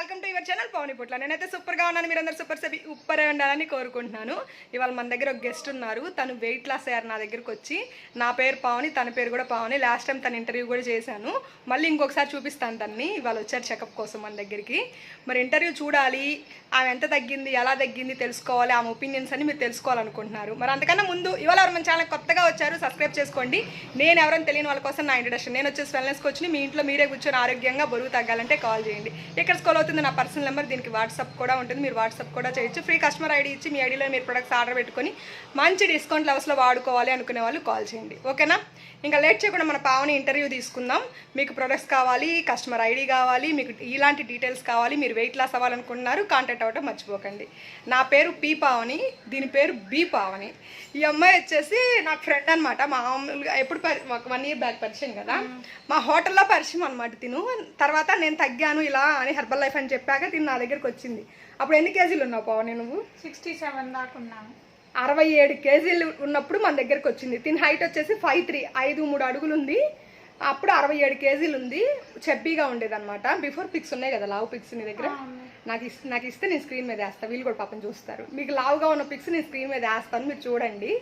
Welcome to your channel Pavan Putla నేనైతే సూపర్గా ఉన్నాను మీరందరూ సూపర్ సెబి ఉప్పరే ఉండాలని కోరుకుంటున్నాను. ఇవాళ మన దగ్గర ఒక గెస్ట్ ఉన్నారు తను వెయిట్ లాస్ అయ్యారు నా దగ్గరకు వచ్చి. నా పేరు పావని తన పేరు కూడా పావని లాస్ట్ టైం తన ఇంటర్వ్యూ కూడా చేశాను. మళ్ళీ ఇంకొకసారి చూపిస్తాను తన్ని ఇవాళ వచ్చారు చెకప్ కోసం మన దగ్గరికి. మరి ఇంటర్వ్యూ చూడాలి ఆమె ఎంత తగ్గింది ఎలా తగ్గింది తెలుసుకోవాలి ఆమె ఒపీనియన్స్ అని మీరు తెలుసుకోవాలనుకుంటున్నారు. మరి అంతకన్నా ముందు ఇవాళ ఎవరు మన ఛానల్ కొత్తగా వచ్చారు సబ్స్క్రైబ్ చేసుకోండి. నేను ఎవరైనా తెలియని వాళ్ళ కోసం నా ఇంట్రడక్షన్ నేను వచ్చేసి వెల్నెస్కి వచ్చి మీ ఇంట్లో మీరే కూర్చొని ఆరోగ్యంగా బరువు తగ్గాలంటే కాల్ చేయండి. ఇక్కడ స్కాల్ అవుతుంది నా పర్సనల్ నెంబర్ దీనికి వాట్సాప్ కూడా ఉంటుంది మీరు వాట్సాప్ కూడా చేయొచ్చు. ఫ్రీ కస్టమర్ ఐడి ఇచ్చి మీ ఐడిలో మీరు ప్రొడక్ట్స్ ఆర్డర్ పెట్టుకొని మంచి డిస్కౌంట్ లెవెల్స్లో వాడుకోవాలి అనుకునే వాళ్ళు కాల్ చేయండి. ఓకేనా? ఇంకా లేట్ చేయకుండా మన పావని ఇంటర్వ్యూ తీసుకుందాం. మీకు ప్రొడక్ట్స్ కావాలి కస్టమర్ ఐడి కావాలి మీకు ఇలాంటి డీటెయిల్స్ కావాలి మీరు వెయిట్ లాస్ అవ్వాలనుకుంటున్నారు కాంటాక్ట్ అవ్వటం మర్చిపోకండి. నా పేరు పి పావని దీని పేరు బి పావని. ఈ అమ్మాయి వచ్చేసి నా ఫ్రెండ్ అనమాట మామూలుగా ఎప్పుడు ఒక వన్ ఇయర్ బ్యాక్ పరిచయం కదా. మా హోటల్లో పరిచయం అనమాట తిను. తర్వాత నేను తగ్గాను ఇలా అని హెర్బల్ లైఫ్ అని చెప్పాక తిను నా దగ్గరికి వచ్చింది. అప్పుడు ఎన్ని కేజీలు ఉన్నావు పావని నువ్వు? సిక్స్టీ సెవెన్ దాకా ఉన్నాను. అరవై ఏడు కేజీలు ఉన్నప్పుడు మన దగ్గరకు వచ్చింది. తిని హైట్ వచ్చేసి ఫైవ్ త్రీ ఐదు మూడు అడుగులు ఉంది అప్పుడు అరవై ఏడు కేజీలు ఉంది చెబ్బీగా ఉండేది అనమాట బిఫోర్ పిక్స్ ఉన్నాయి కదా లావు పిక్స్ నీ దగ్గర? నాకు ఇస్ నాకు ఇస్తే నేను స్క్రీన్ మీద వేస్తాను వీళ్ళు కూడా పాపం చూస్తారు. మీకు లావుగా ఉన్న పిక్స్ నేను స్క్రీన్ మీద వేస్తాను మీరు చూడండి.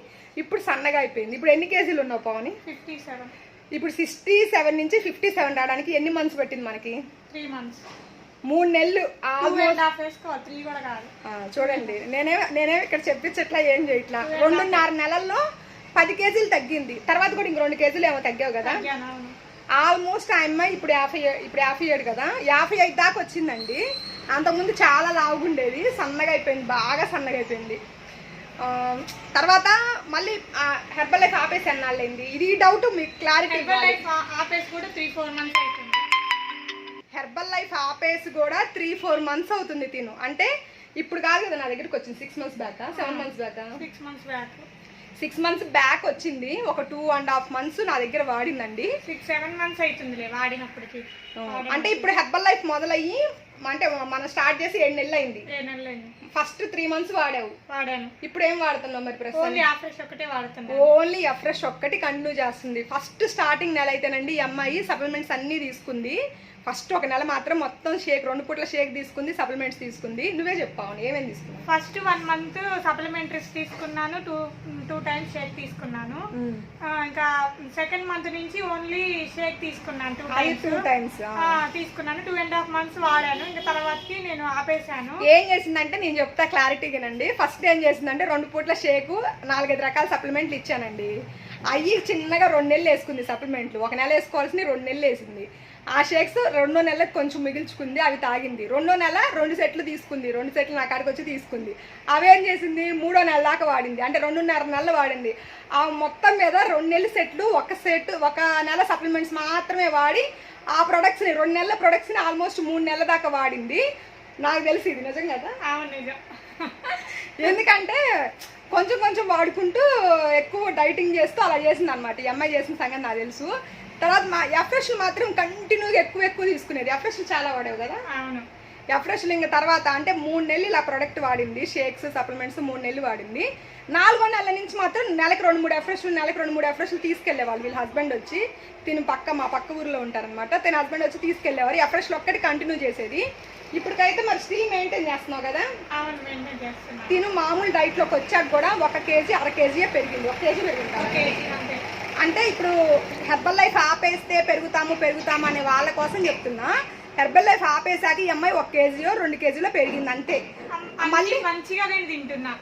ఇప్పుడు సన్నగా అయిపోయింది. ఇప్పుడు ఎన్ని కేజీలు ఉన్నావు పవని? Fifty seven. ఇప్పుడు సిక్స్టీ సెవెన్ నుంచి ఫిఫ్టీ సెవెన్ రావడానికి ఎన్ని మంత్స్ పట్టింది మనకి? Three months. మూడు నెలలు చూడండి. నేనే నేనే ఇక్కడ చెప్పించట్లా ఏం చేయట్లా రెండున్నర నెలల్లో పది కేజీలు తగ్గింది. తర్వాత కూడా ఇంక రెండు కేజీలు ఏమో తగ్గావు కదా? ఆల్మోస్ట్ ఆ అమ్మాయి ఇప్పుడు యాభై ఇప్పుడు యాభై ఏడు కదా? యాభై ఐదు దాకా వచ్చిందండి. అంతకుముందు చాలా లావుగుండేది సన్నగా అయిపోయింది. బాగా సన్నగా అయిపోయింది. తర్వాత మళ్ళీ హెర్బల్ లైఫ్ ఆపేసి అన్నాళ్ళైంది ఇది డౌట్ మీకు క్లారిటీ ఆపేసి కూడా త్రీ ఫోర్ మంత్స్ అవుతుంది హెర్బల్ లైఫ్ ఆపేసి కూడా త్రీ ఫోర్ మంత్స్ అవుతుంది తిను. అంటే ఇప్పుడు కాదు కదా నా దగ్గరికి వచ్చింది. Six months back seven months back six months back six months back వచ్చింది. ఒక టూ అండ్ హాఫ్ మంత్స్ నా దగ్గర వాడిందండి. సిక్స్ సెవెన్ మంత్స్ అవుతుందిలే వాడినప్పటికి. అంటే ఇప్పుడు హెర్బల్ లైఫ్ మొదలయ్యి అంటే మనం స్టార్ట్ చేసి ఏడు నెలలు అయింది ఫస్ట్ త్రీ మంత్స్ వాడావు. వాడాను. ఇప్పుడు ఏం వాడుతున్నావు మరి ప్రస్తుతం? ఓన్లీ అఫ్రెష్ ఒక్కటి కంటిన్యూ చేస్తుంది. ఫస్ట్ స్టార్టింగ్ నెల అయితేనండి ఈ అమ్మాయి సప్లిమెంట్స్ అన్నీ తీసుకుంది. ఫస్ట్ ఒక నెల మాత్రం మొత్తం షేక్ రెండు పూట్ల షేక్ తీసుకుంది సప్లిమెంట్స్ తీసుకుంది. నువ్వే చెప్పావు ఏమేమి తీసుకున్నావు? ఫస్ట్ వన్ మంత్ సప్లిమెంటరీస్ తీసుకున్నాను టూ టూ టైమ్స్ షేక్ తీసుకున్నాను. ఇంకా సెకండ్ మంత్ నుంచి ఓన్లీ షేక్ తీసుకున్నాను టూ టూ టైమ్స్ తీసుకున్నాను టూ అండ్ హాఫ్ మంత్స్ వాడాను. ఇంకా తర్వాతకి నేను ఆపేసాను ఏం చేసిందంటే నేను చెప్తా క్లారిటీగానండి. ఫస్ట్ ఏం చేసిందంటే రెండు పూట్ల షేకు నాలుగైదు రకాల సప్లిమెంట్లు ఇచ్చానండి. అయ్యి చిన్నగా రెండు నెలలు వేసుకుంది సప్లిమెంట్లు. ఒక నెల వేసుకోవాల్సింది రెండు నెలలు వేసింది. ఆ షేక్స్ రెండో నెలలకు కొంచెం మిగిల్చుకుంది అవి తాగింది. రెండో నెల రెండు సెట్లు తీసుకుంది రెండు సెట్లు నా కాడికి వచ్చి తీసుకుంది. అవేం చేసింది? మూడో నెల దాకా వాడింది. అంటే రెండున్నర నెలలు వాడింది. ఆ మొత్తం మీద రెండు నెలల సెట్లు ఒక సెట్ ఒక నెల సప్లిమెంట్స్ మాత్రమే వాడి ఆ ప్రొడక్ట్స్ని రెండు నెలల ప్రొడక్ట్స్ని ఆల్మోస్ట్ మూడు నెలల దాకా వాడింది. నాకు తెలిసి ఇది నిజం కదా? నిజం. ఎందుకంటే కొంచెం కొంచెం వాడుకుంటూ ఎక్కువ డైటింగ్ చేస్తూ అలా చేసింది అనమాట ఈ అమ్మాయి చేసిన సంగతి నాకు తెలుసు. తర్వాత మా ఎఫ్రెష్ మాత్రం కంటిన్యూగా ఎక్కువ ఎక్కువ తీసుకునేది. ఎఫ్రెష్ చాలా వాడేవు కదా? అవును. ఎఫ్రెష్ ఇంకా తర్వాత అంటే మూడు నెలలు ఇలా ప్రోడక్ట్ వాడింది. షేక్స్ సప్లిమెంట్స్ మూడు నెలలు వాడింది. నాలుగో నెలల నుంచి మాత్రం నెలకు రెండు మూడు ఎఫ్రెష్లు నెలకు రెండు మూడు ఎఫ్రెష్లు తీసుకెళ్ళేవాళ్ళు వీళ్ళ హస్బెండ్ వచ్చి తిని పక్క మా పక్క ఊర్లో ఉంటారనమాట తన హస్బెండ్ వచ్చి తీసుకెళ్ళేవారు ఎఫ్రెష్లు ఒక్కటి కంటిన్యూ చేసేది. ఇప్పటికైతే మరి స్టిల్ మెయింటైన్ చేస్తున్నావు కదా? తిను మామూలు డైట్లోకి వచ్చాక కూడా ఒక కేజీ అర కేజీయే పెరిగింది. ఒక కేజీ పెరిగింది. అంటే ఇప్పుడు హెర్బల్ లైఫ్ ఆపేస్తే పెరుగుతాము పెరుగుతాము అనే వాళ్ళ కోసం చెప్తున్నా. హెర్బల్ లైఫ్ ఆపేసాక ఈ అమ్మాయి ఒక కేజీలో రెండు కేజీలో పెరిగింది అంతే. మళ్ళీ మంచిగా నేను తింటున్నా.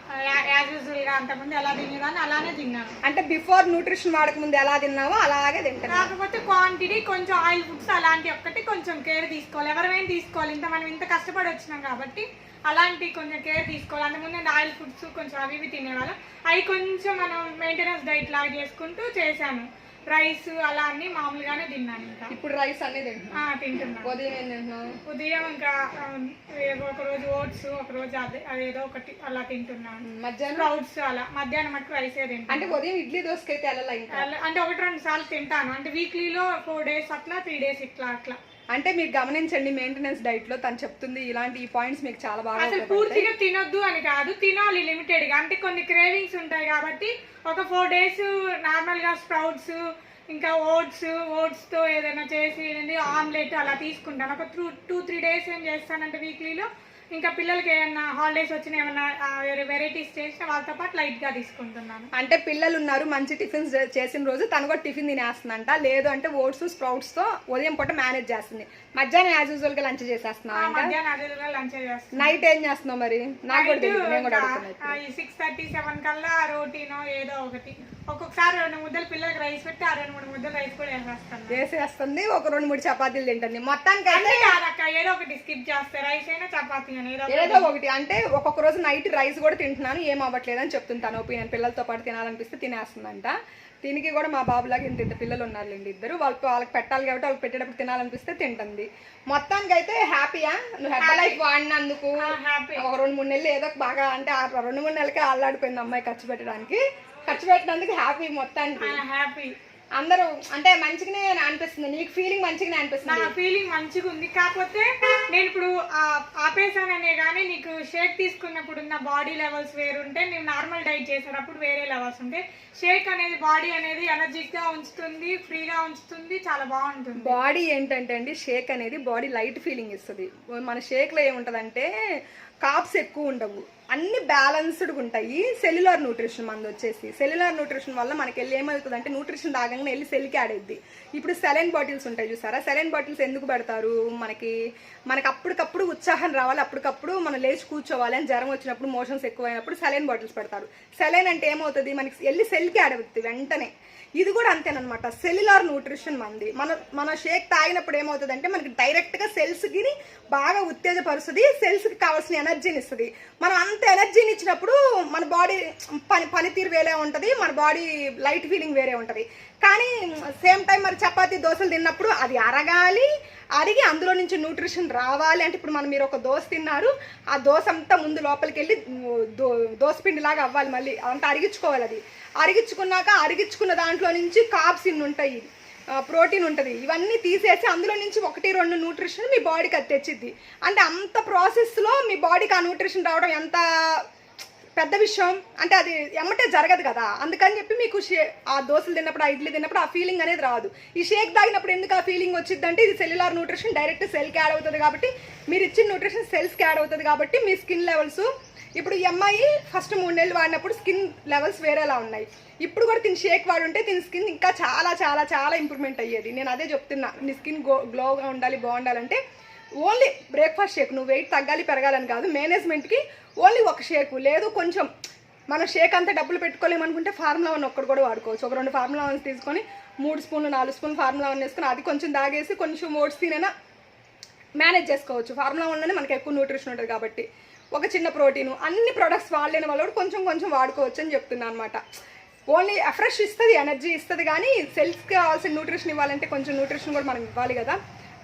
యాజ్ యూజువల్గా అంతకుముందు ఎలా తినేదాన్ని అలానే తిన్నాను అంటే బిఫోర్ న్యూట్రిషన్ వాడకముందు ఎలా తిన్నావో అలాగే తింటున్నా. కాకపోతే క్వాంటిటీ కొంచెం ఆయిల్ ఫుడ్స్ అలాంటి ఒక్కటి కొంచెం కేర్ తీసుకోవాలి. ఎవరైనా తీసుకోవాలి? ఇంత మనం ఇంత కష్టపడి వచ్చినాం కాబట్టి అలాంటి కొంచెం కేర్ తీసుకోవాలి. అంతకుముందు ఆయిల్ ఫుడ్స్ కొంచెం అవి ఇవి తినేవాళ్ళం. అవి కొంచెం మనం మెయింటెనెన్స్ డైట్ లాగా చేసుకుంటూ చేశాను. రైస్ అలా అన్ని మామూలుగానే తిన్నాను ఇంకా. ఇప్పుడు రైస్ తింటున్నా ఆ, తింటున్నాను ఉదయం ఏం తింటున్నావు? ఉదయం ఇంకా ఒక రోజు ఓట్స్ ఒక రోజు అదే అదేదో ఒకటి అలా తింటున్నాను మధ్యాహ్నం? స్ప్రౌట్స్ అలా. మధ్యాహ్నం మటుకు రైసే తింటాను అంటే ఉదయం ఇడ్లీ దోశకి అయితే వెళ్ళాలి ఇంకా అలా- అంటే ఒకటి రెండు సార్లు తింటాను. అంటే వీక్లీలో ఫోర్ డేస్ అట్లా త్రీ డేస్ ఇట్లా అట్లా. అంటే మీరు గమనించండి మెయింటెనెన్స్ డైట్లో తను చెప్తుంది ఇలాంటి ఈ పాయింట్స్ మీకు చాలా బాగా అసలు. పూర్తిగా తినొద్దు అని కాదు తినాలి లిమిటెడ్గా అంటే కొన్ని క్రేవింగ్స్ ఉంటాయి కాబట్టి ఒక ఫోర్ డేస్ నార్మల్గా స్ప్రౌట్స్ ఇంకా ఓట్స్ ఓట్స్తో ఏదైనా చేసి ఆమ్లెట్ అలా తీసుకుంటాను ఒక టూ టూ త్రీ డేస్ ఏం చేస్తానంటే వీక్లీలో ఇంకా పిల్లలకి ఏమైనా హాలిడేస్ వచ్చిన ఏమైనా వెరైటీస్ చేసిన వాళ్ళతో పాటు లైట్గా తీసుకుంటున్నాను. అంటే పిల్లలు ఉన్నారు మంచి టిఫిన్స్ చేసిన రోజు తను కూడా టిఫిన్ తినేస్తుందంట. లేదు అంటే ఓట్స్ స్ప్రౌట్స్తో ఉదయం పూట మేనేజ్ చేస్తుంది. మధ్యాహ్నం యాజ్ యూజువల్గా లంచ్ చేసేస్తున్నావు లంచ్ చేస్తాను నైట్ ఏం చేస్తున్నావు మరి? నాకు కూడా సిక్స్ థర్టీ సెవెన్ కల్లా రోటీనో ఏదో ఒకటి. ఒక్కొక్కసారి రెండు ముద్దలు పిల్లలకి రైస్ పెట్టి ఆ రెండు మూడు ముద్దలు రైస్ కూడా వేసేస్తాను. చేసేస్తుంది ఒక రెండు మూడు చపాతీలు తింటుంది. మొత్తానికి అయితే అంటే కాదక్క ఏదో ఒకటి స్కిప్ చేస్తే రైస్ అయినా చపాతీ అని ఏదో ఒకటి. అంటే ఒక్కొక్క రోజు నైట్ రైస్ కూడా తింటున్నాను. ఏం అవ్వట్లేదు అని చెప్తుంటాను. ఒపీనియన్ పిల్లలతో పాటు తినాలనిపిస్తే తినేస్తుందంట. దీనికి కూడా మా బాబులాగా ఇంత ఇంత పిల్లలు ఉన్నారులేండి ఇద్దరు. వాళ్ళకి వాళ్ళకి పెట్టాలి కాబట్టి వాళ్ళకి పెట్టేటప్పుడు తినాలనిపిస్తే తింటుంది. మొత్తానికి అయితే హ్యాపీయా? నువ్వు హెడ్ లైఫ్ వాడినందుకు. హ్యాపీ ఒక రెండు మూడు నెలలు ఏదో బాగా అంటే రెండు మూడు నెలలకే అల్లాడిపోయింది అమ్మాయి ఖర్చు పెట్టడానికి. ఖర్చు పెట్టినందుకు హ్యాపీ మొత్తానికి. హ్యాపీ అందరూ అంటే మంచిగానే అనిపిస్తుంది. నీకు ఫీలింగ్ మంచిగానే నా అనిపిస్తుంది ఫీలింగ్ మంచిగా ఉంది. కాకపోతే నేను ఇప్పుడు ఆ- ఆపేసాననే కానీ నీకు షేక్ తీసుకున్నప్పుడు ఉన్న బాడీ లెవెల్స్ వేరుంటే నేను నార్మల్ డైట్ చేసేటప్పుడు వేరే లెవెల్స్ ఉంటాయి. షేక్ అనేది బాడీ అనేది ఎనర్జిక్గా ఉంచుతుంది ఫ్రీగా ఉంచుతుంది చాలా బాగుంటుంది. బాడీ ఏంటంటే అండి షేక్ అనేది బాడీ లైట్ ఫీలింగ్ ఇస్తుంది. మన షేక్లో ఏముంటుందంటే కాప్స్ ఎక్కువ ఉండవు. అన్ని బ్యాలెన్స్డ్గా ఉంటాయి. సెల్యులర్ న్యూట్రిషన్ మనది వచ్చేసి. సెల్యులర్ న్యూట్రిషన్ వల్ల మనకి వెళ్ళి ఏమవుతుంది అంటే న్యూట్రిషన్ తాగంగానే వెళ్ళి సెల్కి యాడ్ ఇప్పుడు సెలైన్ బాటిల్స్ ఉంటాయి చూసారా? సెలైన్ బాటిల్స్ ఎందుకు పెడతారు? మనకి మనకి అప్పటికప్పుడు ఉత్సాహం రావాలి. అప్పటికప్పుడు మనం లేచి కూర్చోవాలి అని జ్వరం వచ్చినప్పుడు మోషన్స్ ఎక్కువైనప్పుడు సెలైన్ బాటిల్స్ పెడతారు. సెలైన్ అంటే ఏమవుతుంది? మనకి వెళ్ళి సెల్కి యాడ్ వెంటనే. ఇది కూడా అంతేనమాట సెల్యులార్ న్యూట్రిషన్ మంది. మన మన షేక్ తాగినప్పుడు ఏమవుతుంది అంటే మనకి డైరెక్ట్గా సెల్స్కి బాగా ఉత్తేజపరుస్తుంది. సెల్స్కి కావాల్సిన ఎనర్జీని ఇస్తుంది. మనం అంత ఎనర్జీని ఇచ్చినప్పుడు మన బాడీ పని పనితీరు వేరే ఉంటుంది మన బాడీ లైట్ ఫీలింగ్ వేరే ఉంటుంది. కానీ సేమ్ టైం మరి చపాతీ దోశలు తిన్నప్పుడు అది అరగాలి అరిగి అందులో నుంచి న్యూట్రిషన్ రావాలి అంటే ఇప్పుడు మనం మీరు ఒక దోశ తిన్నారు ఆ దోశ అంతా ముందు లోపలికి వెళ్ళి దో దోశ పిండి లాగా అవ్వాలి మళ్ళీ. అంతా అరిగించుకోవాలి అది. అరిగించుకున్నాక అరిగించుకున్న దాంట్లో నుంచి కాప్స్ ఇన్ని ఉంటాయి. ప్రోటీన్ ఉంటుంది. ఇవన్నీ తీసేసి అందులో నుంచి ఒకటి రెండు న్యూట్రిషన్ మీ బాడీకి అది తెచ్చిద్ది. అంటే అంత ప్రాసెస్లో మీ బాడీకి ఆ న్యూట్రిషన్ రావడం ఎంత పెద్ద విషయం అంటే అది ఎమ్మటే జరగదు కదా. అందుకని చెప్పి మీకు ఆ దోశలు తిన్నప్పుడు ఆ ఇడ్లీ తిన్నప్పుడు ఆ ఫీలింగ్ అనేది రాదు. ఈ షేక్ తాగినప్పుడు ఎందుకు ఆ ఫీలింగ్ వచ్చిందంటే ఇది సెల్యులార్ న్యూట్రిషన్ డైరెక్ట్ సెల్కి యాడ్ అవుతుంది కాబట్టి మీరు ఇచ్చిన న్యూట్రిషన్ సెల్స్కి యాడ్ అవుతుంది కాబట్టి మీ స్కిన్ లెవెల్స్ ఇప్పుడు ఈ అమ్మాయి ఫస్ట్ మూడు నెలలు వాడినప్పుడు స్కిన్ లెవెల్స్ వేరేలా ఉన్నాయి. ఇప్పుడు కూడా తిని షేక్ వాడుంటే తిని స్కిన్ ఇంకా చాలా చాలా చాలా ఇంప్రూవ్మెంట్ అయ్యేది. నేను అదే చెప్తున్నా. నీ స్కిన్ గో గ్లోగా ఉండాలి బాగుండాలంటే ఓన్లీ బ్రేక్ఫాస్ట్ షేక్. నువ్వు వెయిట్ తగ్గాలి పెరగాలని కాదు. మేనేజ్మెంట్కి ఓన్లీ ఒక షేక్. లేదు కొంచెం మనం షేక్ అంతా డబ్బులు పెట్టుకోలేమనుకుంటే ఫార్ములా వన్ ఒక్కడు కూడా వాడుకోవచ్చు. ఒక రెండు ఫార్ములా వన్స్ తీసుకొని మూడు స్పూన్లు నాలుగు స్పూన్లు ఫార్ములా వన్ వేసుకొని అది కొంచెం దాగేసి కొంచెం ఓట్స్ తినైనా మేనేజ్ చేసుకోవచ్చు. ఫార్ములా వన్లోనే మనకి ఎక్కువ న్యూట్రిషన్ ఉంటుంది కాబట్టి. ఒక చిన్న ప్రోటీన్ అన్ని ప్రొడక్ట్స్ వాడలేని వాళ్ళు కూడా కొంచెం కొంచెం వాడుకోవచ్చు అని చెప్తున్నాను అనమాట ఓన్లీ ఫ్రెష్ ఇస్తుంది ఎనర్జీ ఇస్తుంది కానీ సెల్స్కి కావాల్సిన న్యూట్రిషన్ ఇవ్వాలంటే కొంచెం న్యూట్రిషన్ కూడా మనం ఇవ్వాలి కదా.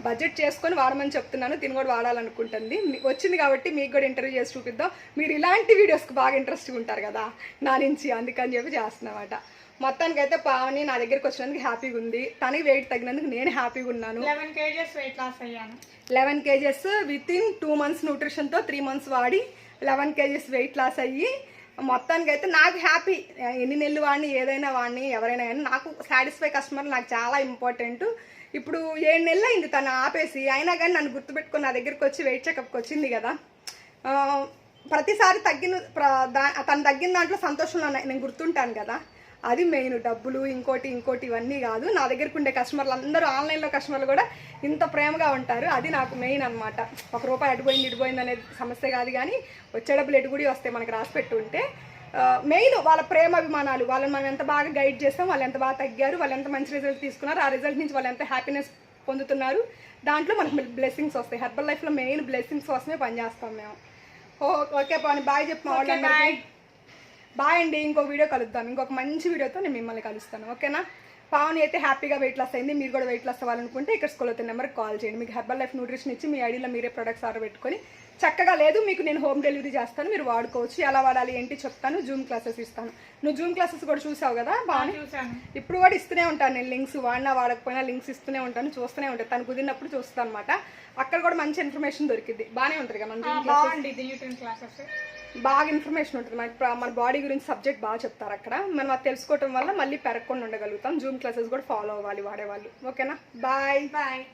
బడ్జెట్ చేసుకొని వాడమని చెప్తున్నాను తిని కూడా వాడాలనుకుంటుంది. వచ్చింది కాబట్టి మీకు కూడా ఇంటర్వ్యూ చేసి చూపిద్దాం. మీరు ఇలాంటి వీడియోస్కి బాగా ఇంట్రెస్ట్గా ఉంటారు కదా నా నుంచి అందుకని చెప్పి చేస్తున్నమాట. మొత్తానికి అయితే పావని నా దగ్గరికి వచ్చినందుకు హ్యాపీగా ఉంది. తనకి వెయిట్ తగ్గినందుకు నేను హ్యాపీగా ఉన్నాను. లెవెన్ కేజెస్ వెయిట్ లాస్ అయ్యాను. Eleven kgs within two months న్యూట్రిషన్తో three months వాడి లెవెన్ కేజెస్ వెయిట్ లాస్ అయ్యి మొత్తానికి అయితే నాకు హ్యాపీ. ఎన్ని నెలలు వాడిని ఏదైనా వాడిని ఎవరైనా కానీ నాకు సాటిస్ఫై కస్టమర్ నాకు చాలా ఇంపార్టెంట్ ఇప్పుడు ఏడు నెలలు అయింది తను ఆపేసి అయినా కానీ నన్ను గుర్తుపెట్టుకుని నా దగ్గరికి వచ్చి వెయిట్ చెకప్కి వచ్చింది కదా. ప్రతిసారి తగ్గిన తను తగ్గిన దాంట్లో సంతోషంలో నేను గుర్తుంటాను కదా. అది మెయిన్ డబ్బులు ఇంకోటి ఇంకోటి ఇవన్నీ కాదు. నా దగ్గరకు ఉండే కస్టమర్లు అందరూ ఆన్లైన్లో కస్టమర్లు కూడా ఇంత ప్రేమగా ఉంటారు. అది నాకు మెయిన్ అనమాట ఒక రూపాయి అడిపోయింది ఇడిపోయింది అనేది సమస్య కాదు కానీ వచ్చే డబ్బులు ఎటు కూడా వస్తాయి మనకు రాసి పెట్టి ఉంటే మెయిన్ వాళ్ళ ప్రేమ అభిమానాలు వాళ్ళని మనం ఎంత బాగా గైడ్ చేస్తాం వాళ్ళు ఎంత బాగా తగ్గారు వాళ్ళు ఎంత మంచి రిజల్ట్ తీసుకున్నారు ఆ రిజల్ట్ నుంచి వాళ్ళు ఎంత హ్యాపీనెస్ పొందుతున్నారు. దాంట్లో మనకు బ్లెస్సింగ్స్ వస్తాయి. హెర్బల్ లైఫ్లో మెయిన్ బ్లెస్సింగ్స్ కోసమే పనిచేస్తాం మేము. ఓ ఓకే పాని బాయ్ చెప్పు బాయ్ అండి ఇంకో వీడియో కలుద్దాం. ఇంకొక మంచి వీడియోతో నేను మిమ్మల్ని కలుస్తాను. ఓకేనా? పావని అయితే హ్యాపీగా వెయిట్ లాస్ అయింది. మీరు కూడా వెయిట్ లాస్ అవ్వాలనుకుంటే ఇక్కడ స్కూల్ అయితే నెంబర్కి కాల్ చేయండి. మీకు హెర్బల్ లైఫ్ న్యూట్రిషన్ ఇచ్చి మీ ఐడిలో మీరే ప్రొడక్ట్స్ ఆర్డర్ పెట్టుకొని చక్కగా లేదు మీకు నేను హోమ్ డెలివరీ చేస్తాను మీరు వాడుకోవచ్చు. ఎలా వాడాలి ఏంటి చెప్తాను జూమ్ క్లాసెస్ ఇస్తాను. నువ్వు జూమ్ క్లాసెస్ కూడా చూసావు కదా బాగా చూసాను ఇప్పుడు కూడా ఇస్తూనే ఉంటాను నేను లింక్స్ వాడినా వాడకపోయినా లింక్స్ ఇస్తూనే ఉంటాను చూస్తూనే ఉంటాను. తను కుదిరినప్పుడు చూస్తాను అనమాట అక్కడ కూడా మంచి ఇన్ఫర్మేషన్ దొరికింది బాగానే ఉంటుంది కదా మన జూమ్ క్లాసెస్ బాగా ఇన్ఫర్మేషన్ ఉంటుంది. మనకి మన బాడీ గురించి సబ్జెక్ట్ బాగా చెప్తారు అక్కడ. మనం అది తెలుసుకోవటం వల్ల మళ్ళీ పెరగకుండా ఉండగలుగుతాం. జూమ్ క్లాసెస్ కూడా ఫాలో అవ్వాలి వాడేవాళ్ళు. ఓకేనా బాయ్ బాయ్